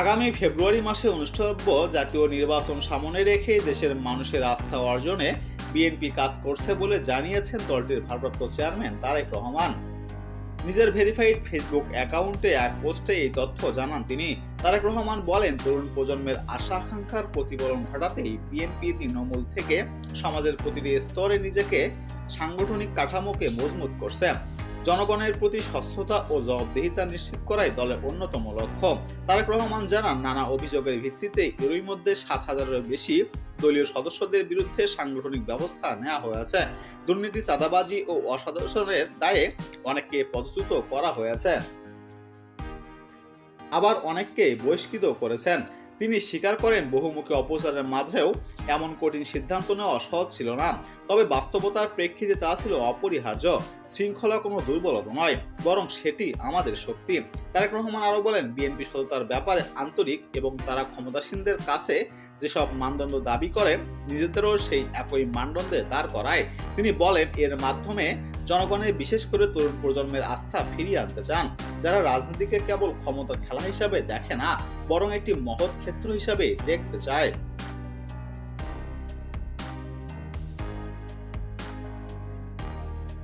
আগামী ফেব্রুয়ারি মাসে অনুষ্ঠিতব্য জাতীয় নির্বাচন সামনে রেখে দেশের মানুষের আস্থা অর্জনে বিএনপি কাজ করছে বলে জানিয়েছেন দলটির ভারপ্রাপ্ত চেয়ারম্যান তারেক রহমান। নিজের ভেরিফাইড ফেসবুক অ্যাকাউন্টে এক পোস্টে এই তথ্য জানান তিনি। তারেক রহমান বলেন, তরুণ প্রজন্মের আশা আকাঙ্ক্ষার প্রতিফলন ঘটাতেই বিএনপি তৃণমূল থেকে সমাজের প্রতিটি স্তরে নিজেকে সাংগঠনিক কাঠামোকে মজবুত করছে। জনগণের প্রতি স্বচ্ছতা ও জবাবদিহিতা নিশ্চিত করাই দলের অন্যতম লক্ষ্য। তারেক রহমান জানান, নানা অভিযোগের ভিত্তিতে এরই মধ্যে সাত হাজারের বেশি দলীয় সদস্যদের বিরুদ্ধে সাংগঠনিক ব্যবস্থা নেওয়া হয়েছে। দুর্নীতি, চাঁদাবাজি ও অসাধারণের দায়ে অনেককে পদচ্যুত করা হয়েছে। আবার অনেককে বহিষ্কৃত করেছেন। তিনি স্বীকার করেন বহুমুখী অপচারের মাঝেও এমন কঠিন সিদ্ধান্ত নেওয়া সহজ ছিল না। তবে বাস্তবতার প্রেক্ষিতে তা ছিল অপরিহার্য শৃঙ্খলা কোনো দুর্বলতা নয়, বরং সেটি আমাদের শক্তি। তারেক রহমান আরও বলেন, বিএনপি সততার ব্যাপারে আন্তরিক এবং তারা ক্ষমতাসীনদের কাছে যেসব মানদণ্ড দাবি করে, নিজেদেরও সেই একই মানদণ্ডে দাঁড় করায়। তিনি বলেন, এর মাধ্যমে জনগণের বিশেষ করে তরুণ প্রজন্মের আস্থা ফিরিয়ে আনতে চান, যারা রাজনীতিকে কেবল ক্ষমতার খেলা হিসাবে দেখে না, বরং একটি মহৎ ক্ষেত্র হিসাবে দেখতে চায়।